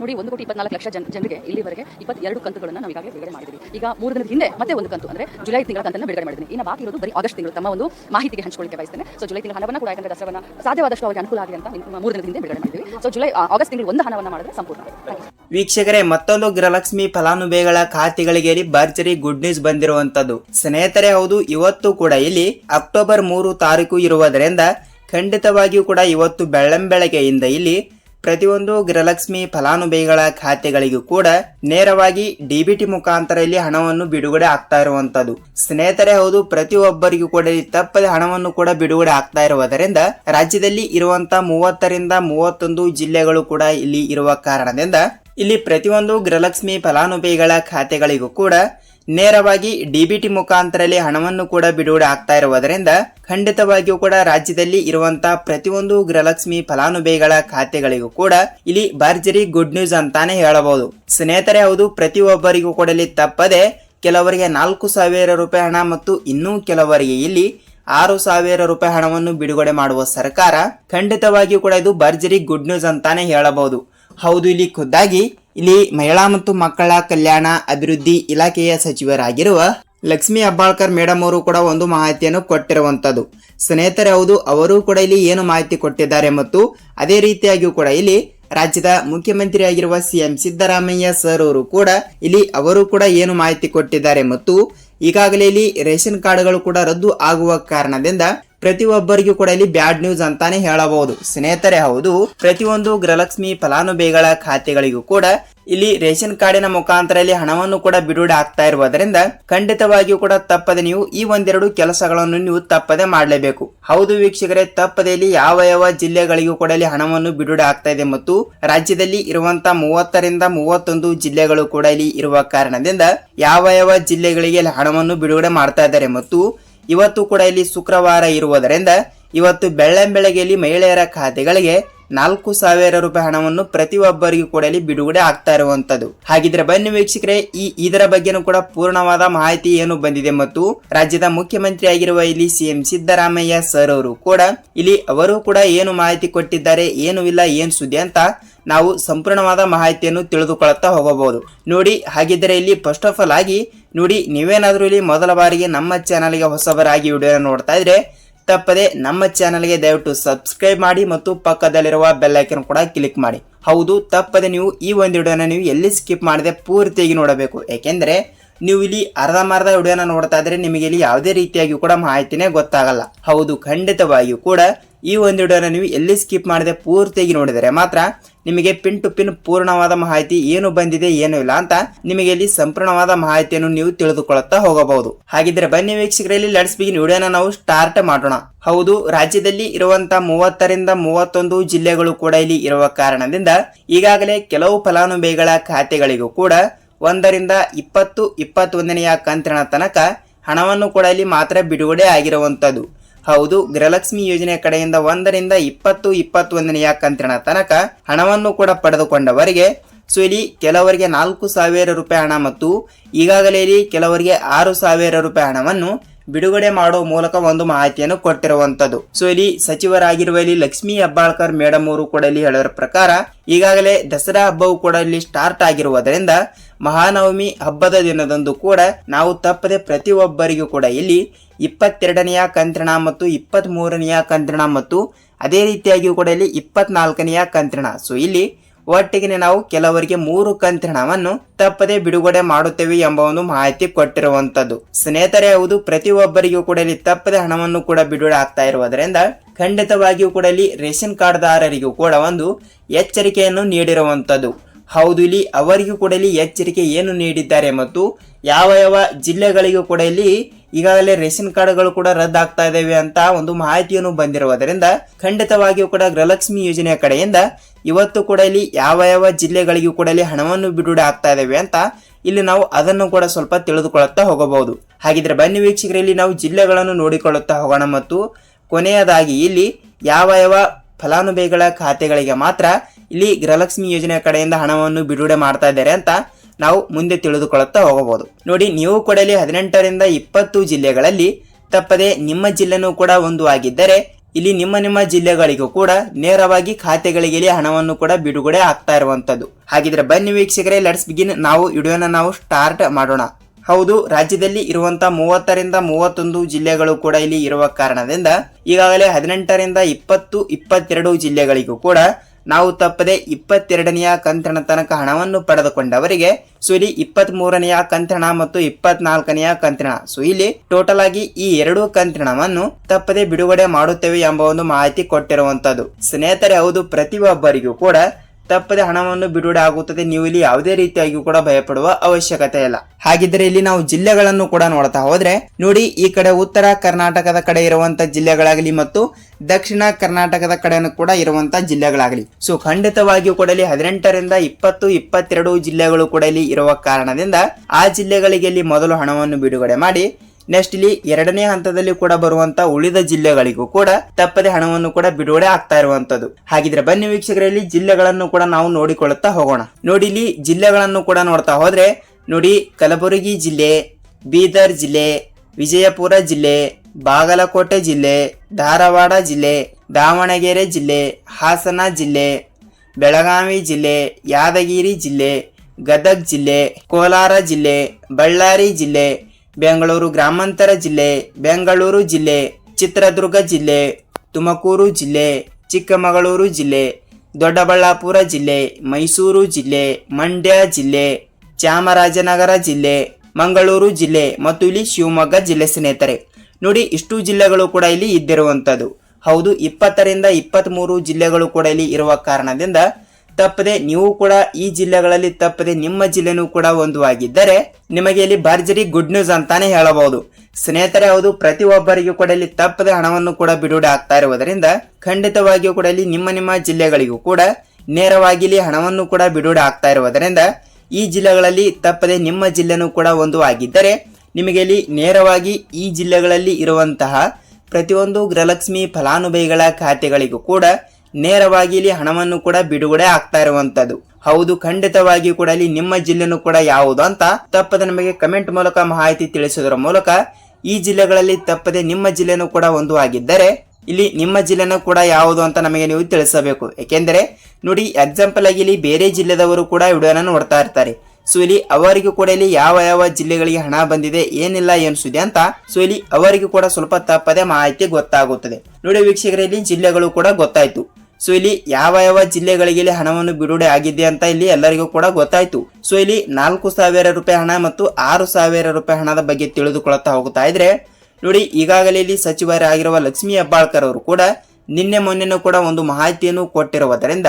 ನೋಡಿ, ಒಂದು ಕೋಟಿ ಇಪ್ಪತ್ನಾಲ್ಕು ಲಕ್ಷ ಜನ ಜನರಿಗೆ ಇಲ್ಲಿವರೆಗೆ ಇಪ್ಪತ್ತೆರಡು ಕಂತುಗಳನ್ನು ನಾವು ಈಗಾಗಲೇ ಬಿಡುಗಡೆ ಮಾಡಿದ್ದೀವಿ ಈಗ ಮೂರು ದಿನದ ಹಿಂದೆ ಮತ್ತೆ ಒಂದು ಕಂತು, ಅಂದ್ರೆ ಜುಲೈ ತಿಂಗಳ ಕಂತನ್ನು ಬಿಡುಗಡೆ ಮಾಡಿದ್ದೀನಿ ಇನ್ನು ಬಾಕಿ ಇರೋದು ಬರೀ ಆಗಸ್ಟ್ ತಿಂಗಳು. ತಮ್ಮ ಒಂದು ಮಾಹಿತಿಗೆ ಹಂಚಿಕೊಳ್ಳಿಕ್ಕೆ ಬಯಸ್ತೇನೆ. ಸೊ ಜುಲೈ ತಿಂಗಳ ಹಣವನ್ನು ಕೂಡ ಯಾಕಂದ್ರೆ ದಸರಾವನ್ನ ಸಾಧ್ಯವಾದಷ್ಟು ಅವರಿಗೆ ಅನುಕೂಲ ಆಗಿದೆ ಅಂತ ಮೂರು ದಿನದ ಹಿಂದೆ ಬಿಡುಗಡೆ ಮಾಡಿದ್ದೀವಿ ಸೊ ಜುಲೈ ಆಗಸ್ಟ್ ತಿಂಗಳು ಒಂದು ಹಣವನ್ನು ಮಾಡಿದ್ರೆ ಸಂಪೂರ್ಣ. ವೀಕ್ಷಕರೇ, ಮತ್ತೊಂದು ಗೃಹಲಕ್ಷ್ಮಿ ಫಲಾನುಭವಿಗಳ ಖಾತೆಗಳಿಗೆ ಭರ್ಜರಿ ಗುಡ್ ನ್ಯೂಸ್ ಬಂದಿರುವಂತದ್ದು ಸ್ನೇಹಿತರೆ, ಹೌದು, ಇವತ್ತು ಕೂಡ ಇಲ್ಲಿ ಅಕ್ಟೋಬರ್ ಮೂರು ತಾರೀಕು ಇರುವುದರಿಂದ ಖಂಡಿತವಾಗಿಯೂ ಕೂಡ ಇವತ್ತು ಬೆಳ್ಳಂಬೆಳಗ್ಗೆಯಿಂದ ಇಲ್ಲಿ ಪ್ರತಿಯೊಂದು ಗೃಹಲಕ್ಷ್ಮಿ ಫಲಾನುಭವಿಗಳ ಖಾತೆಗಳಿಗೂ ಕೂಡ ನೇರವಾಗಿ ಡಿಬಿಟಿ ಮುಖಾಂತರ ಇಲ್ಲಿ ಹಣವನ್ನು ಬಿಡುಗಡೆ ಆಗ್ತಾ ಇರುವಂತದ್ದು. ಸ್ನೇಹಿತರೆ, ಹೌದು, ಪ್ರತಿಯೊಬ್ಬರಿಗೂ ಕೂಡ ಇಲ್ಲಿ ತಪ್ಪದೆ ಹಣವನ್ನು ಕೂಡ ಬಿಡುಗಡೆ ಆಗ್ತಾ ಇರುವುದರಿಂದ ರಾಜ್ಯದಲ್ಲಿ ಇರುವಂತ ಮೂವತ್ತರಿಂದ ಮೂವತ್ತೊಂದು ಜಿಲ್ಲೆಗಳು ಕೂಡ ಇಲ್ಲಿ ಇರುವ ಕಾರಣದಿಂದ ಇಲ್ಲಿ ಪ್ರತಿಯೊಂದು ಗೃಹಲಕ್ಷ್ಮಿ ಫಲಾನುಭವಿಗಳ ಖಾತೆಗಳಿಗೂ ಕೂಡ ನೇರವಾಗಿ ಡಿಬಿಟಿ ಮುಖಾಂತರಲ್ಲಿ ಹಣವನ್ನು ಕೂಡ ಬಿಡುಗಡೆ ಆಗ್ತಾ ಇರುವುದರಿಂದ ಖಂಡಿತವಾಗಿಯೂ ಕೂಡ ರಾಜ್ಯದಲ್ಲಿ ಇರುವಂತಹ ಪ್ರತಿಯೊಂದು ಗೃಹಲಕ್ಷ್ಮಿ ಫಲಾನುಭವಿಗಳ ಖಾತೆಗಳಿಗೂ ಕೂಡ ಇಲ್ಲಿ ಭರ್ಜರಿ ಗುಡ್ ನ್ಯೂಸ್ ಅಂತಾನೆ ಹೇಳಬಹುದು. ಸ್ನೇಹಿತರೆ, ಹೌದು, ಪ್ರತಿಯೊಬ್ಬರಿಗೂ ಕೂಡ ಇಲ್ಲಿ ತಪ್ಪದೆ ಕೆಲವರಿಗೆ ನಾಲ್ಕು ಸಾವಿರ ರೂಪಾಯಿ ಹಣ ಮತ್ತು ಇನ್ನೂ ಕೆಲವರಿಗೆ ಇಲ್ಲಿ ಆರು ಸಾವಿರ ರೂಪಾಯಿ ಹಣವನ್ನು ಬಿಡುಗಡೆ ಮಾಡುವ ಸರ್ಕಾರ ಖಂಡಿತವಾಗಿಯೂ ಕೂಡ ಇದು ಭರ್ಜರಿ ಗುಡ್ ನ್ಯೂಸ್ ಅಂತಾನೆ ಹೇಳಬಹುದು. ಹೌದು, ಇಲ್ಲಿ ಖುದ್ದಾಗಿ ಇಲ್ಲಿ ಮಹಿಳಾ ಮತ್ತು ಮಕ್ಕಳ ಕಲ್ಯಾಣ ಅಭಿವೃದ್ಧಿ ಇಲಾಖೆಯ ಸಚಿವರಾಗಿರುವ ಲಕ್ಷ್ಮಿ ಅಬ್ಬಾಳ್ಕರ್ ಮೇಡಮ್ ಅವರು ಕೂಡ ಒಂದು ಮಾಹಿತಿಯನ್ನು ಕೊಟ್ಟಿರುವಂತದ್ದು. ಸ್ನೇಹಿತರೆ, ಹೌದು, ಅವರು ಕೂಡ ಇಲ್ಲಿ ಏನು ಮಾಹಿತಿ ಕೊಟ್ಟಿದ್ದಾರೆ ಮತ್ತು ಅದೇ ರೀತಿಯಾಗಿಯೂ ಕೂಡ ಇಲ್ಲಿ ರಾಜ್ಯದ ಮುಖ್ಯಮಂತ್ರಿಯಾಗಿರುವ ಸಿಎಂ ಸಿದ್ದರಾಮಯ್ಯ ಸರ್ ಅವರು ಕೂಡ ಇಲ್ಲಿ ಅವರು ಕೂಡ ಏನು ಮಾಹಿತಿ ಕೊಟ್ಟಿದ್ದಾರೆ ಮತ್ತು ಈಗಾಗಲೇ ಇಲ್ಲಿ ರೇಷನ್ ಕಾರ್ಡ್ಗಳು ಕೂಡ ರದ್ದು ಆಗುವ ಕಾರಣದಿಂದ ಪ್ರತಿಯೊಬ್ಬರಿಗೂ ಕೂಡ ಇಲ್ಲಿ ಬ್ಯಾಡ್ ನ್ಯೂಸ್ ಅಂತಾನೆ ಹೇಳಬಹುದು. ಸ್ನೇಹಿತರೆ, ಹೌದು. ಪ್ರತಿಯೊಂದು ಗೃಹಲಕ್ಷ್ಮಿ ಫಲಾನುಭವಿಗಳ ಖಾತೆಗಳಿಗೂ ಕೂಡ ಇಲ್ಲಿ ರೇಷನ್ ಕಾರ್ಡಿನ ಮುಖಾಂತರ ಇಲ್ಲಿ ಹಣವನ್ನು ಕೂಡ ಬಿಡುಗಡೆ ಆಗ್ತಾ ಇರುವುದರಿಂದ ಖಂಡಿತವಾಗಿಯೂ ಕೂಡ ತಪ್ಪದೆ ನೀವು ಈ ಒಂದೆರಡು ಕೆಲಸಗಳನ್ನು ನೀವು ತಪ್ಪದೆ ಮಾಡಲೇಬೇಕು. ಹೌದು ವೀಕ್ಷಕರೇ, ತಪ್ಪದೆ ಇಲ್ಲಿ ಯಾವ ಯಾವ ಜಿಲ್ಲೆಗಳಿಗೂ ಕೂಡ ಇಲ್ಲಿ ಹಣವನ್ನು ಬಿಡುಗಡೆ ಆಗ್ತಾ ಇದೆ ಮತ್ತು ರಾಜ್ಯದಲ್ಲಿ ಇರುವಂತ ಮೂವತ್ತರಿಂದ ಮೂವತ್ತೊಂದು ಜಿಲ್ಲೆಗಳು ಕೂಡ ಇಲ್ಲಿ ಇರುವ ಕಾರಣದಿಂದ ಯಾವ ಯಾವ ಜಿಲ್ಲೆಗಳಿಗೆ ಇಲ್ಲಿ ಹಣವನ್ನು ಬಿಡುಗಡೆ ಮಾಡ್ತಾ ಇದ್ದಾರೆ ಮತ್ತು ಇವತ್ತು ಕೂಡ ಇಲ್ಲಿ ಶುಕ್ರವಾರ ಇರುವುದರಿಂದ ಇವತ್ತು ಬೆಳ್ಳಂಬೆಳಗ್ಗೆಯಲ್ಲಿ ಮಹಿಳೆಯರ ಖಾತೆಗಳಿಗೆ ನಾಲ್ಕು ಸಾವಿರ ರೂಪಾಯಿ ಹಣವನ್ನು ಪ್ರತಿಯೊಬ್ಬರಿಗೂ ಕೂಡ ಇಲ್ಲಿ ಬಿಡುಗಡೆ ಆಗ್ತಾ ಇರುವಂತದ್ದು. ಹಾಗಿದ್ರೆ ಬನ್ನಿ ವೀಕ್ಷಕರೇ, ಈ ಇದರ ಬಗ್ಗೆನೂ ಕೂಡ ಪೂರ್ಣವಾದ ಮಾಹಿತಿ ಏನು ಬಂದಿದೆ ಮತ್ತು ರಾಜ್ಯದ ಮುಖ್ಯಮಂತ್ರಿ ಆಗಿರುವ ಇಲ್ಲಿ ಸಿಎಂ ಸಿದ್ದರಾಮಯ್ಯ ಸರ್ ಅವರು ಕೂಡ ಇಲ್ಲಿ ಅವರು ಕೂಡ ಏನು ಮಾಹಿತಿ ಕೊಟ್ಟಿದ್ದಾರೆ, ಏನು ಇಲ್ಲ, ಏನು ಸುದ್ದಿ ಅಂತ ನಾವು ಸಂಪೂರ್ಣವಾದ ಮಾಹಿತಿಯನ್ನು ತಿಳಿದುಕೊಳ್ಳುತ್ತಾ ಹೋಗಬಹುದು. ನೋಡಿ ಹಾಗಿದ್ದರೆ ಇಲ್ಲಿ ಫಸ್ಟ್ ಆಫ್ ಆಲ್ ಆಗಿ ನೋಡಿ, ನೀವೇನಾದರೂ ಇಲ್ಲಿ ಮೊದಲ ಬಾರಿಗೆ ನಮ್ಮ ಚಾನಲ್ಗೆ ಹೊಸಬರಾಗಿ ವಿಡಿಯೋ ನೋಡ್ತಾ ಇದ್ರೆ ತಪ್ಪದೆ ನಮ್ಮ ಚಾನಲ್ಗೆ ದಯವಿಟ್ಟು ಸಬ್ಸ್ಕ್ರೈಬ್ ಮಾಡಿ ಮತ್ತು ಪಕ್ಕದಲ್ಲಿರುವ ಬೆಲ್ಲೈಕನ್ ಕೂಡ ಕ್ಲಿಕ್ ಮಾಡಿ. ಹೌದು, ತಪ್ಪದೆ ನೀವು ಈ ಒಂದು ವಿಡಿಯೋನ ನೀವು ಎಲ್ಲಿ ಸ್ಕಿಪ್ ಮಾಡದೆ ಪೂರ್ತಿಯಾಗಿ ನೋಡಬೇಕು. ಏಕೆಂದರೆ ನೀವು ಇಲ್ಲಿ ಅರ್ಧಂಬರ್ಧ ವಿಡಿಯೋನ ನೋಡ್ತಾ ಇದ್ರೆ ನಿಮಗೆ ಇಲ್ಲಿ ಯಾವುದೇ ರೀತಿಯಾಗಿ ಕೂಡ ಮಾಹಿತಿನೇ ಗೊತ್ತಾಗಲ್ಲ. ಹೌದು, ಖಂಡಿತವಾಗಿಯೂ ಕೂಡ ಈ ಒಂದು ವಿಡಿಯೋನ ನೀವು ಎಲ್ಲಿ ಸ್ಕಿಪ್ ಮಾಡಿದೆ ಪೂರ್ತಿಯಾಗಿ ನೋಡಿದರೆ ಮಾತ್ರ ನಿಮಗೆ ಪಿನ್ ಟು ಪಿನ್ ಪೂರ್ಣವಾದ ಮಾಹಿತಿ ಏನು ಬಂದಿದೆ ಏನು ಇಲ್ಲ ಅಂತ ನಿಮಗೆ ಇಲ್ಲಿ ಸಂಪೂರ್ಣವಾದ ಮಾಹಿತಿಯನ್ನು ನೀವು ತಿಳಿದುಕೊಳ್ಳುತ್ತಾ ಹೋಗಬಹುದು. ಹಾಗಿದ್ರೆ ಬನ್ನಿ ವೀಕ್ಷಕರಲ್ಲಿ ಲೆಟ್ಸ್ ಬಿಗಿನ್ ವಿಡಿಯೋನ ನಾವು ಸ್ಟಾರ್ಟ್ ಮಾಡೋಣ. ಹೌದು, ರಾಜ್ಯದಲ್ಲಿ ಇರುವಂತ ಮೂವತ್ತರಿಂದ ಮೂವತ್ತೊಂದು ಜಿಲ್ಲೆಗಳು ಕೂಡ ಇಲ್ಲಿ ಇರುವ ಕಾರಣದಿಂದ ಈಗಾಗಲೇ ಕೆಲವು ಫಲಾನುಭವಿಗಳ ಖಾತೆಗಳಿಗೂ ಕೂಡ ಒಂದರಿಂದ ಇಪ್ಪತ್ತು, ಇಪ್ಪತ್ತೊಂದನೆಯ ಕಂತಿನ ತನಕ ಹಣವನ್ನು ಕೂಡ ಇಲ್ಲಿ ಮಾತ್ರ ಬಿಡುಗಡೆ ಆಗಿರುವಂತದ್ದು. ಹೌದು, ಗೃಹಲಕ್ಷ್ಮಿ ಯೋಜನೆ ಕಡೆಯಿಂದ ಒಂದರಿಂದ ಇಪ್ಪತ್ತು ಇಪ್ಪತ್ತೊಂದನೆಯ ಕಂತಿನ ತನಕ ಹಣವನ್ನು ಕೂಡ ಪಡೆದುಕೊಂಡವರಿಗೆ ಸೊ ಇಲ್ಲಿ ಕೆಲವರಿಗೆ ನಾಲ್ಕು ಸಾವಿರ ರೂಪಾಯಿ ಹಣ ಮತ್ತು ಈಗಾಗಲೇ ಇಲ್ಲಿ ಕೆಲವರಿಗೆ ಆರು ಸಾವಿರ ರೂಪಾಯಿ ಹಣವನ್ನು ಬಿಡುಗಡೆ ಮಾಡುವ ಮೂಲಕ ಒಂದು ಮಾಹಿತಿಯನ್ನು ಕೊಟ್ಟಿರುವಂತದ್ದು ಸೊ, ಇಲ್ಲಿ ಸಚಿವರಾಗಿರುವ ಇಲ್ಲಿ ಲಕ್ಷ್ಮೀ ಹೆಬ್ಬಾಳ್ಕರ್ ಮೇಡಮ್ ಅವರು ಕೂಡ ಇಲ್ಲಿ ಹೇಳೋರ ಪ್ರಕಾರ, ಈಗಾಗಲೇ ದಸರಾ ಹಬ್ಬವು ಕೂಡ ಇಲ್ಲಿ ಸ್ಟಾರ್ಟ್ ಆಗಿರುವುದರಿಂದ ಮಹಾನವಮಿ ಹಬ್ಬದ ದಿನದಂದು ಕೂಡ ನಾವು ತಪ್ಪದೆ ಪ್ರತಿಯೊಬ್ಬರಿಗೂ ಕೂಡ ಇಲ್ಲಿ ಇಪ್ಪತ್ತೆರಡನೆಯ ಕಂತ್ರಣ ಮತ್ತು ಇಪ್ಪತ್ತ್ ಮೂರನೆಯ ಕಂತ್ರಣ ಮತ್ತು ಅದೇ ರೀತಿಯಾಗಿಯೂ ಕೂಡ ಇಲ್ಲಿ ಇಪ್ಪತ್ನಾಲ್ಕನೆಯ ಕಂತ್ರಣ. ಸೊ, ಇಲ್ಲಿ ಒಟ್ಟಿಗೆ ನಾವು ಕೆಲವರಿಗೆ ಮೂರು ಕಂತಿನವನ್ನು ತಪ್ಪದೆ ಬಿಡುಗಡೆ ಮಾಡುತ್ತೇವೆ ಎಂಬ ಒಂದು ಮಾಹಿತಿ ಕೊಟ್ಟಿರುವಂತದ್ದು ಸ್ನೇಹಿತರೇ, ಹೌದು, ಪ್ರತಿಯೊಬ್ಬರಿಗೂ ಕೂಡ ಇಲ್ಲಿ ತಪ್ಪದೆ ಹಣವನ್ನು ಕೂಡ ಬಿಡುಗಡೆ ಆಗ್ತಾ ಇರುವುದರಿಂದ ಖಂಡಿತವಾಗಿಯೂ ಕೂಡ ಇಲ್ಲಿ ರೇಷನ್ ಕಾರ್ಡ್ದಾರರಿಗೂ ಕೂಡ ಒಂದು ಎಚ್ಚರಿಕೆಯನ್ನು ನೀಡಿರುವಂತದ್ದು ಹೌದು, ಇಲ್ಲಿ ಅವರಿಗೂ ಕೂಡ ಇಲ್ಲಿ ಎಚ್ಚರಿಕೆ ಏನು ನೀಡಿದ್ದಾರೆ ಮತ್ತು ಯಾವ ಯಾವ ಜಿಲ್ಲೆಗಳಿಗೂ ಕೂಡ ಇಲ್ಲಿ ಈಗಾಗಲೇ ರೇಷನ್ ಕಾರ್ಡ್ಗಳು ಕೂಡ ರದ್ದಾಗ್ತಾ ಇದ್ದಾವೆ ಅಂತ ಒಂದು ಮಾಹಿತಿಯನ್ನು ಬಂದಿರುವುದರಿಂದ ಖಂಡಿತವಾಗಿಯೂ ಕೂಡ ಗೃಹಲಕ್ಷ್ಮಿ ಯೋಜನೆಯ ಕಡೆಯಿಂದ ಇವತ್ತು ಕೂಡ ಇಲ್ಲಿ ಯಾವ ಯಾವ ಜಿಲ್ಲೆಗಳಿಗೂ ಕೂಡ ಇಲ್ಲಿ ಹಣವನ್ನು ಬಿಡುಗಡೆ ಆಗ್ತಾ ಇದ್ದಾವೆ ಅಂತ ಇಲ್ಲಿ ನಾವು ಅದನ್ನು ಕೂಡ ಸ್ವಲ್ಪ ತಿಳಿದುಕೊಳ್ಳುತ್ತಾ ಹೋಗಬಹುದು. ಹಾಗಿದ್ರೆ ಬನ್ನಿ ವೀಕ್ಷಕರಲ್ಲಿ ನಾವು ಜಿಲ್ಲೆಗಳನ್ನು ನೋಡಿಕೊಳ್ಳುತ್ತಾ ಹೋಗೋಣ ಮತ್ತು ಕೊನೆಯದಾಗಿ ಇಲ್ಲಿ ಯಾವ ಯಾವ ಫಲಾನುಭವಿಗಳ ಖಾತೆಗಳಿಗೆ ಮಾತ್ರ ಇಲ್ಲಿ ಗೃಹಲಕ್ಷ್ಮಿ ಯೋಜನೆ ಕಡೆಯಿಂದ ಹಣವನ್ನು ಬಿಡುಗಡೆ ಮಾಡ್ತಾ ಇದ್ದಾರೆ ಅಂತ ನಾವು ಮುಂದೆ ತಿಳಿದುಕೊಳ್ಳುತ್ತಾ ಹೋಗಬಹುದು. ನೋಡಿ, ನೀವು ಕೂಡ ಇಲ್ಲಿ ಹದಿನೆಂಟರಿಂದ ಇಪ್ಪತ್ತು ಜಿಲ್ಲೆಗಳಲ್ಲಿ ತಪ್ಪದೆ ನಿಮ್ಮ ಜಿಲ್ಲೆನೂ ಕೂಡ ಒಂದು ಆಗಿದ್ದರೆ ಇಲ್ಲಿ ನಿಮ್ಮ ನಿಮ್ಮ ಜಿಲ್ಲೆಗಳಿಗೂ ಕೂಡ ನೇರವಾಗಿ ಖಾತೆಗಳಿಗೆ ಹಣವನ್ನು ಕೂಡ ಬಿಡುಗಡೆ ಆಗ್ತಾ ಇರುವಂತದ್ದು ಹಾಗಿದ್ರೆ ಬನ್ನಿ ವೀಕ್ಷಕರೇ ಲೆಟ್ಸ್ ಬಿಗಿನ್ ನಾವು ವಿಡಿಯೋನ ನಾವು ಸ್ಟಾರ್ಟ್ ಮಾಡೋಣ. ಹೌದು, ರಾಜ್ಯದಲ್ಲಿ ಇರುವಂತ ಮೂವತ್ತರಿಂದ ಮೂವತ್ತೊಂದು ಜಿಲ್ಲೆಗಳು ಕೂಡ ಇಲ್ಲಿ ಇರುವ ಕಾರಣದಿಂದ ಈಗಾಗಲೇ ಹದಿನೆಂಟರಿಂದ ಇಪ್ಪತ್ತು, ಇಪ್ಪತ್ತೆರಡು ಜಿಲ್ಲೆಗಳಿಗೂ ಕೂಡ ನಾವು ತಪ್ಪದೆ ಇಪ್ಪತ್ತೆರಡನೆಯ ಕಂತಣ ತನಕ ಹಣವನ್ನು ಪಡೆದುಕೊಂಡವರಿಗೆ ಸೊ ಇಲ್ಲಿ ಇಪ್ಪತ್ತ್ ಮೂರನೆಯ ಕಂತಣ ಮತ್ತು ಇಪ್ಪತ್ನಾಲ್ಕನೆಯ ಕಂತಣ ಸೊ, ಇಲ್ಲಿ ಟೋಟಲ್ ಆಗಿ ಈ ಎರಡು ಕಂತಣವನ್ನು ತಪ್ಪದೆ ಬಿಡುಗಡೆ ಮಾಡುತ್ತೇವೆ ಎಂಬ ಒಂದು ಮಾಹಿತಿ ಕೊಟ್ಟಿರುವಂತದ್ದು. ಸ್ನೇಹಿತರೆ, ಹೌದು, ಪ್ರತಿಯೊಬ್ಬರಿಗೂ ಕೂಡ ತಪ್ಪದೆ ಹಣವನ್ನು ಬಿಡುಗಡೆ ಆಗುತ್ತದೆ. ನೀವು ಇಲ್ಲಿ ಯಾವುದೇ ರೀತಿಯಾಗಿ ಕೂಡ ಭಯಪಡುವ ಅವಶ್ಯಕತೆ ಇಲ್ಲ. ಹಾಗಿದ್ರೆ ಇಲ್ಲಿ ನಾವು ಜಿಲ್ಲೆಗಳನ್ನು ಕೂಡ ನೋಡ್ತಾ ಹೋದ್ರೆ, ನೋಡಿ ಈ ಕಡೆ ಉತ್ತರ ಕರ್ನಾಟಕದ ಕಡೆ ಇರುವಂತಹ ಜಿಲ್ಲೆಗಳಾಗಲಿ ಮತ್ತು ದಕ್ಷಿಣ ಕರ್ನಾಟಕದ ಕಡೆನೂ ಕೂಡ ಇರುವಂತ ಜಿಲ್ಲೆಗಳಾಗಲಿ. ಸೊ ಖಂಡಿತವಾಗಿಯೂ ಕೂಡ ಇಲ್ಲಿ ಹದಿನೆಂಟರಿಂದ ಇಪ್ಪತ್ತು, ಇಪ್ಪತ್ತೆರಡು ಜಿಲ್ಲೆಗಳು ಕೂಡ ಇಲ್ಲಿ ಇರುವ ಕಾರಣದಿಂದ ಆ ಜಿಲ್ಲೆಗಳಿಗೆ ಇಲ್ಲಿ ಮೊದಲು ಹಣವನ್ನು ಬಿಡುಗಡೆ ಮಾಡಿ ನೆಕ್ಸ್ಟ್ ಇಲ್ಲಿ ಎರಡನೇ ಹಂತದಲ್ಲಿ ಕೂಡ ಬರುವಂತ ಉಳಿದ ಜಿಲ್ಲೆಗಳಿಗೂ ಕೂಡ ತಪ್ಪದೆ ಹಣವನ್ನು ಕೂಡ ಬಿಡುಗಡೆ ಆಗ್ತಾ ಇರುವಂತದ್ದು. ಹಾಗಿದ್ರೆ ಬನ್ನಿ ವೀಕ್ಷಕರಲ್ಲಿ ಜಿಲ್ಲೆಗಳನ್ನು ಕೂಡ ನಾವು ನೋಡಿಕೊಳ್ಳುತ್ತಾ ಹೋಗೋಣ. ನೋಡಿ ಇಲ್ಲಿ ಜಿಲ್ಲೆಗಳನ್ನು ಕೂಡ ನೋಡ್ತಾ ಹೋದ್ರೆ ನೋಡಿ ಕಲಬುರಗಿ ಜಿಲ್ಲೆ, ಬೀದರ್ ಜಿಲ್ಲೆ, ವಿಜಯಪುರ ಜಿಲ್ಲೆ, ಬಾಗಲಕೋಟೆ ಜಿಲ್ಲೆ, ಧಾರವಾಡ ಜಿಲ್ಲೆ, ದಾವಣಗೆರೆ ಜಿಲ್ಲೆ, ಹಾಸನ ಜಿಲ್ಲೆ, ಬೆಳಗಾವಿ ಜಿಲ್ಲೆ, ಯಾದಗಿರಿ ಜಿಲ್ಲೆ, ಗದಗ್ ಜಿಲ್ಲೆ, ಕೋಲಾರ ಜಿಲ್ಲೆ, ಬಳ್ಳಾರಿ ಜಿಲ್ಲೆ ಬೆಂಗಳೂರು ಗ್ರಾಮಾಂತರ ಜಿಲ್ಲೆ, ಬೆಂಗಳೂರು ಜಿಲ್ಲೆ, ಚಿತ್ರದುರ್ಗ ಜಿಲ್ಲೆ, ತುಮಕೂರು ಜಿಲ್ಲೆ, ಚಿಕ್ಕಮಗಳೂರು ಜಿಲ್ಲೆ, ದೊಡ್ಡಬಳ್ಳಾಪುರ ಜಿಲ್ಲೆ, ಮೈಸೂರು ಜಿಲ್ಲೆ, ಮಂಡ್ಯ ಜಿಲ್ಲೆ, ಚಾಮರಾಜನಗರ ಜಿಲ್ಲೆ, ಮಂಗಳೂರು ಜಿಲ್ಲೆ ಮತ್ತು ಇಲ್ಲಿ ಶಿವಮೊಗ್ಗ ಜಿಲ್ಲೆ ಸ್ನೇಹಿತರೆ. ನೋಡಿ, ಇಷ್ಟು ಜಿಲ್ಲೆಗಳು ಕೂಡ ಇಲ್ಲಿ ಇದ್ದಿರುವಂಥದ್ದು. ಹೌದು, ಇಪ್ಪತ್ತರಿಂದ ಇಪ್ಪತ್ತ್ ಜಿಲ್ಲೆಗಳು ಕೂಡ ಇಲ್ಲಿ ಇರುವ ಕಾರಣದಿಂದ ತಪ್ಪದೆ ನೀವು ಕೂಡ ಈ ಜಿಲ್ಲೆಗಳಲ್ಲಿ ತಪ್ಪದೆ ನಿಮ್ಮ ಜಿಲ್ಲೆನೂ ಕೂಡ ಒಂದು ಆಗಿದ್ದರೆ ನಿಮಗೆ ಇಲ್ಲಿ ಭರ್ಜರಿ ಗುಡ್ ನ್ಯೂಸ್ ಅಂತಾನೆ ಹೇಳಬಹುದು. ಸ್ನೇಹಿತರೆ, ಹೌದು, ಪ್ರತಿಯೊಬ್ಬರಿಗೂ ಕೂಡ ಇಲ್ಲಿ ತಪ್ಪದೆ ಹಣವನ್ನು ಕೂಡ ಬಿಡುಗಡೆ ಆಗ್ತಾ ಇರುವುದರಿಂದ ಖಂಡಿತವಾಗಿಯೂ ಕೂಡ ಇಲ್ಲಿ ನಿಮ್ಮ ನಿಮ್ಮ ಜಿಲ್ಲೆಗಳಿಗೂ ಕೂಡ ನೇರವಾಗಿ ಇಲ್ಲಿ ಹಣವನ್ನು ಕೂಡ ಬಿಡುಗಡೆ ಆಗ್ತಾ ಇರುವುದರಿಂದ ಈ ಜಿಲ್ಲೆಗಳಲ್ಲಿ ತಪ್ಪದೆ ನಿಮ್ಮ ಜಿಲ್ಲೆನೂ ಕೂಡ ಒಂದು ಆಗಿದ್ದರೆ ನಿಮಗೆ ಇಲ್ಲಿ ನೇರವಾಗಿ ಈ ಜಿಲ್ಲೆಗಳಲ್ಲಿ ಇರುವಂತಹ ಪ್ರತಿಯೊಂದು ಗೃಹಲಕ್ಷ್ಮಿ ಫಲಾನುಭವಿಗಳ ಖಾತೆಗಳಿಗೂ ಕೂಡ ನೇರವಾಗಿ ಇಲ್ಲಿ ಹಣವನ್ನು ಕೂಡ ಬಿಡುಗಡೆ ಆಗ್ತಾ ಇರುವಂತದ್ದು. ಹೌದು ಖಂಡಿತವಾಗಿ ಕೂಡ ಇಲ್ಲಿ ನಿಮ್ಮ ಜಿಲ್ಲೆನೂ ಕೂಡ ಯಾವುದು ಅಂತ ತಪ್ಪದೆ ನಮಗೆ ಕಮೆಂಟ್ ಮೂಲಕ ಮಾಹಿತಿ ತಿಳಿಸುವುದರ ಮೂಲಕ ಈ ಜಿಲ್ಲೆಗಳಲ್ಲಿ ತಪ್ಪದೆ ನಿಮ್ಮ ಜಿಲ್ಲೆನೂ ಕೂಡ ಒಂದು ಆಗಿದ್ದರೆ ಇಲ್ಲಿ ನಿಮ್ಮ ಜಿಲ್ಲೆನೂ ಕೂಡ ಯಾವುದು ಅಂತ ನಮಗೆ ನೀವು ತಿಳಿಸಬೇಕು. ಏಕೆಂದರೆ, ನೋಡಿ ಎಕ್ಸಾಂಪಲ್ ಆಗಿ ಇಲ್ಲಿ ಬೇರೆ ಜಿಲ್ಲೆದವರು ಕೂಡ ವಿಡಿಯೋನ ನೋಡ್ತಾ ಇರ್ತಾರೆ. ಸೊ ಇಲ್ಲಿ ಅವರಿಗೂ ಕೂಡ ಇಲ್ಲಿ ಯಾವ ಯಾವ ಜಿಲ್ಲೆಗಳಿಗೆ ಹಣ ಬಂದಿದೆ, ಏನಿಲ್ಲ, ಏನು ಸುದ್ದಿ ಅಂತ ಸೊ ಇಲ್ಲಿ ಅವರಿಗೂ ಕೂಡ ಸ್ವಲ್ಪ ತಪ್ಪದೆ ಮಾಹಿತಿ ಗೊತ್ತಾಗುತ್ತದೆ. ನೋಡಿ ವೀಕ್ಷಕರಲ್ಲಿ ಜಿಲ್ಲೆಗಳು ಕೂಡ ಗೊತ್ತಾಯ್ತು. ಸೊ ಇಲ್ಲಿ ಯಾವ ಯಾವ ಜಿಲ್ಲೆಗಳಿಗೆ ಇಲ್ಲಿ ಹಣವನ್ನು ಬಿಡುಗಡೆ ಆಗಿದೆ ಅಂತ ಇಲ್ಲಿ ಎಲ್ಲರಿಗೂ ಕೂಡ ಗೊತ್ತಾಯ್ತು. ಸೊ ಇಲ್ಲಿ ನಾಲ್ಕು ಸಾವಿರ ರೂಪಾಯಿ ಹಣ ಮತ್ತು ಆರು ಸಾವಿರ ರೂಪಾಯಿ ಹಣದ ಬಗ್ಗೆ ತಿಳಿದುಕೊಳ್ಳುತ್ತಾ ಹೋಗುತ್ತಾ ಇದ್ರೆ, ನೋಡಿ, ಈಗಾಗಲೇ ಇಲ್ಲಿ ಸಚಿವರಾಗಿರುವ ಲಕ್ಷ್ಮೀ ಹೆಬ್ಬಾಳ್ಕರ್ ಅವರು ಕೂಡ ನಿನ್ನೆ ಮೊನ್ನೆನೂ ಕೂಡ ಒಂದು ಮಾಹಿತಿಯನ್ನು ಕೊಟ್ಟಿರುವುದರಿಂದ,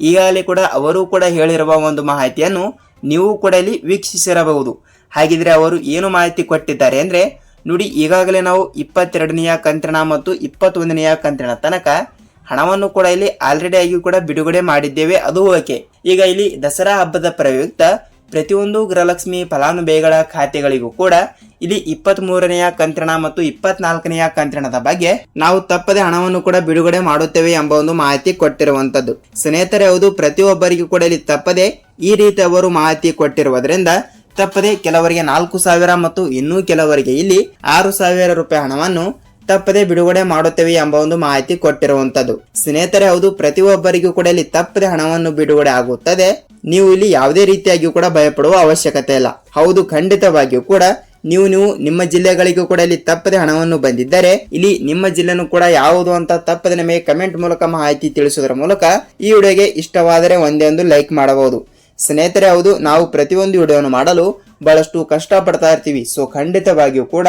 ಈಗಾಗಲೇ ಕೂಡ ಅವರು ಕೂಡ ಹೇಳಿರುವ ಒಂದು ಮಾಹಿತಿಯನ್ನು ನೀವು ಕೂಡ ಇಲ್ಲಿ ವೀಕ್ಷಿಸಿರಬಹುದು. ಹಾಗಿದ್ರೆ ಅವರು ಏನು ಮಾಹಿತಿ ಕೊಟ್ಟಿದ್ದಾರೆ ಅಂದ್ರೆ, ನೋಡಿ, ಈಗಾಗಲೇ ನಾವು ಇಪ್ಪತ್ತೆರಡನೆಯ ಕಂತಿನ ಮತ್ತು ಇಪ್ಪತ್ತೊಂದನೆಯ ಕಂತಿನ ತನಕ ಹಣವನ್ನು ಕೂಡ ಇಲ್ಲಿ ಆಲ್ರೆಡಿ ಆಗಿ ಕೂಡ ಬಿಡುಗಡೆ ಮಾಡಿದ್ದೇವೆ, ಅದು ಓಕೆ. ಈಗ ಇಲ್ಲಿ ದಸರಾ ಹಬ್ಬದ ಪ್ರಯುಕ್ತ ಪ್ರತಿಯೊಂದು ಗೃಹಲಕ್ಷ್ಮಿ ಫಲಾನುಭವಿಗಳ ಖಾತೆಗಳಿಗೂ ಕೂಡ ಇಲ್ಲಿ ಇಪ್ಪತ್ತ್ ಮೂರನೆಯ ಕಂತ್ರಣ ಮತ್ತು ಇಪ್ಪತ್ನಾಲ್ಕನೆಯ ಕಂತ್ರಣದ ಬಗ್ಗೆ ನಾವು ತಪ್ಪದೆ ಹಣವನ್ನು ಕೂಡ ಬಿಡುಗಡೆ ಮಾಡುತ್ತೇವೆ ಎಂಬ ಒಂದು ಮಾಹಿತಿ ಕೊಟ್ಟಿರುವಂತದ್ದು ಸ್ನೇಹಿತರೆ, ಹೌದು, ಪ್ರತಿಯೊಬ್ಬರಿಗೂ ಕೂಡ ಇಲ್ಲಿ ತಪ್ಪದೆ ಈ ರೀತಿ ಅವರು ಮಾಹಿತಿ ಕೊಟ್ಟಿರುವುದರಿಂದ ತಪ್ಪದೆ ಕೆಲವರಿಗೆ ನಾಲ್ಕು ಸಾವಿರ ಮತ್ತು ಇನ್ನೂ ಕೆಲವರಿಗೆ ಇಲ್ಲಿ ಆರು ಸಾವಿರ ರೂಪಾಯಿ ಹಣವನ್ನು ತಪ್ಪದೆ ಬಿಡುಗಡೆ ಮಾಡುತ್ತೇವೆ ಎಂಬ ಒಂದು ಮಾಹಿತಿ ಕೊಟ್ಟಿರುವಂತದ್ದು ಸ್ನೇಹಿತರೆ, ಹೌದು, ಪ್ರತಿಯೊಬ್ಬರಿಗೂ ಕೂಡ ಇಲ್ಲಿ ತಪ್ಪದೆ ಹಣವನ್ನು ಬಿಡುಗಡೆ ಆಗುತ್ತದೆ. ನೀವು ಇಲ್ಲಿ ಯಾವುದೇ ರೀತಿಯಾಗಿಯೂ ಕೂಡ ಭಯಪಡುವ ಅವಶ್ಯಕತೆ ಇಲ್ಲ. ಹೌದು, ಖಂಡಿತವಾಗಿಯೂ ಕೂಡ ನೀವು ನೀವು ನಿಮ್ಮ ಜಿಲ್ಲೆಗಳಿಗೂ ಕೂಡ ಇಲ್ಲಿ ತಪ್ಪದೆ ಹಣವನ್ನು ಬಂದಿದ್ದರೆ, ಇಲ್ಲಿ ನಿಮ್ಮ ಜಿಲ್ಲೆನೂ ಕೂಡ ಯಾವುದು ಅಂತ ತಪ್ಪದೆ ನಮಗೆ ಕಮೆಂಟ್ ಮೂಲಕ ಮಾಹಿತಿ ತಿಳಿಸುವುದರ ಮೂಲಕ ಈ ವಿಡಿಯೋಗೆ ಇಷ್ಟವಾದರೆ ಒಂದೇ ಒಂದು ಲೈಕ್ ಮಾಡಬಹುದು. ಸ್ನೇಹಿತರೆ, ಹೌದು, ನಾವು ಪ್ರತಿಯೊಂದು ವಿಡಿಯೋನು ಮಾಡಲು ಬಹಳಷ್ಟು ಕಷ್ಟಪಡ್ತಾ ಇರ್ತೀವಿ. ಸೊ ಖಂಡಿತವಾಗಿಯೂ ಕೂಡ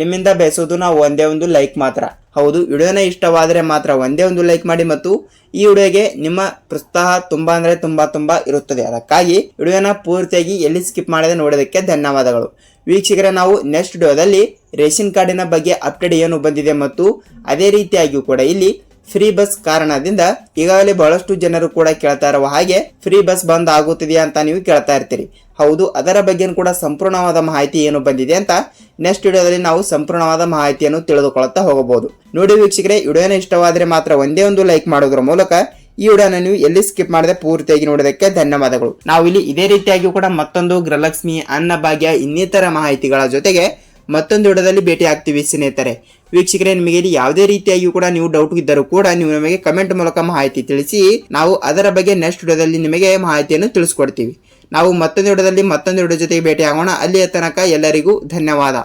ನಿಮ್ಮಿಂದ ಬಯಸೋದು ನಾವು ಒಂದೇ ಒಂದು ಲೈಕ್ ಮಾತ್ರ. ಹೌದು, ವಿಡಿಯೋನೇ ಇಷ್ಟವಾದರೆ ಮಾತ್ರ ಒಂದೇ ಒಂದು ಲೈಕ್ ಮಾಡಿ ಮತ್ತು ಈ ವಿಡಿಯೋಗೆ ನಿಮ್ಮ ಪ್ರೋತ್ಸಾಹ ತುಂಬಾ ಅಂದರೆ ತುಂಬ ತುಂಬ ಇರುತ್ತದೆ. ಅದಕ್ಕಾಗಿ ವಿಡಿಯೋನ ಪೂರ್ತಿಯಾಗಿ ಎಲ್ಲಿ ಸ್ಕಿಪ್ ಮಾಡದೆ ನೋಡೋದಕ್ಕೆ ಧನ್ಯವಾದಗಳು. ವೀಕ್ಷಕರೇ, ನಾವು ನೆಕ್ಸ್ಟ್ ವಿಡಿಯೋದಲ್ಲಿ ರೇಷನ್ ಕಾರ್ಡಿನ ಬಗ್ಗೆ ಅಪ್ಡೇಟ್ ಏನು ಬಂದಿದೆ ಮತ್ತು ಅದೇ ರೀತಿಯಾಗಿಯೂ ಕೂಡ ಇಲ್ಲಿ ಫ್ರೀ ಬಸ್ ಕಾರಣದಿಂದ ಈಗಾಗಲೇ ಬಹಳಷ್ಟು ಜನರು ಕೂಡ ಕೇಳ್ತಾ ಇರುವ ಹಾಗೆ ಫ್ರೀ ಬಸ್ ಬಂದ್ ಆಗುತ್ತಿದೆಯಾ ಅಂತ ನೀವು ಕೇಳ್ತಾ ಇರ್ತೀರಿ. ಹೌದು, ಅದರ ಬಗ್ಗೆ ಕೂಡ ಸಂಪೂರ್ಣವಾದ ಮಾಹಿತಿ ಏನು ಬಂದಿದೆ ಅಂತ ನೆಕ್ಸ್ಟ್ ವಿಡಿಯೋದಲ್ಲಿ ನಾವು ಸಂಪೂರ್ಣವಾದ ಮಾಹಿತಿಯನ್ನು ತಿಳಿದುಕೊಳ್ಳುತ್ತಾ ಹೋಗಬಹುದು. ನೋಡಿ ವೀಕ್ಷಕರೆ, ವಿಡಿಯೋನ ಇಷ್ಟವಾದರೆ ಮಾತ್ರ ಒಂದೇ ಒಂದು ಲೈಕ್ ಮಾಡೋದ್ರ ಮೂಲಕ ಈ ವಿಡಿಯೋನ ನೀವು ಎಲ್ಲಿ ಸ್ಕಿಪ್ ಮಾಡದೆ ಪೂರ್ತಿಯಾಗಿ ನೋಡೋದಕ್ಕೆ ಧನ್ಯವಾದಗಳು. ನಾವು ಇಲ್ಲಿ ಇದೇ ರೀತಿಯಾಗಿ ಕೂಡ ಮತ್ತೊಂದು ಗೃಹಲಕ್ಷ್ಮಿ, ಅನ್ನಭಾಗ್ಯ ಇನ್ನಿತರ ಮಾಹಿತಿಗಳ ಜೊತೆಗೆ ಮತ್ತೊಂದು ವಿಡಿಯೋದಲ್ಲಿ ಭೇಟಿ ಆಗ್ತೀವಿ ಸ್ನೇಹಿತರೆ. ವೀಕ್ಷಕರೇ, ನಿಮಗೆ ಇಲ್ಲಿ ಯಾವುದೇ ರೀತಿಯಾಗಿಯೂ ಕೂಡ ನೀವು ಡೌಟ್ ಇದ್ದರೂ ಕೂಡ ನೀವು ನಮಗೆ ಕಮೆಂಟ್ ಮೂಲಕ ಮಾಹಿತಿ ತಿಳಿಸಿ, ನಾವು ಅದರ ಬಗ್ಗೆ ನೆಕ್ಸ್ಟ್ ವಿಡಿಯೋದಲ್ಲಿ ನಿಮಗೆ ಮಾಹಿತಿಯನ್ನು ತಿಳಿಸ್ಕೊಡ್ತೀವಿ. ನಾವು ಮತ್ತೊಂದು ವಿಡಿಯೋದಲ್ಲಿ ಮತ್ತೊಂದು ವಿಡಿಯೋ ಜೊತೆಗೆ ಭೇಟಿ ಆಗೋಣ ಅಲ್ಲಿಯ ತನಕ ಎಲ್ಲರಿಗೂ ಧನ್ಯವಾದ.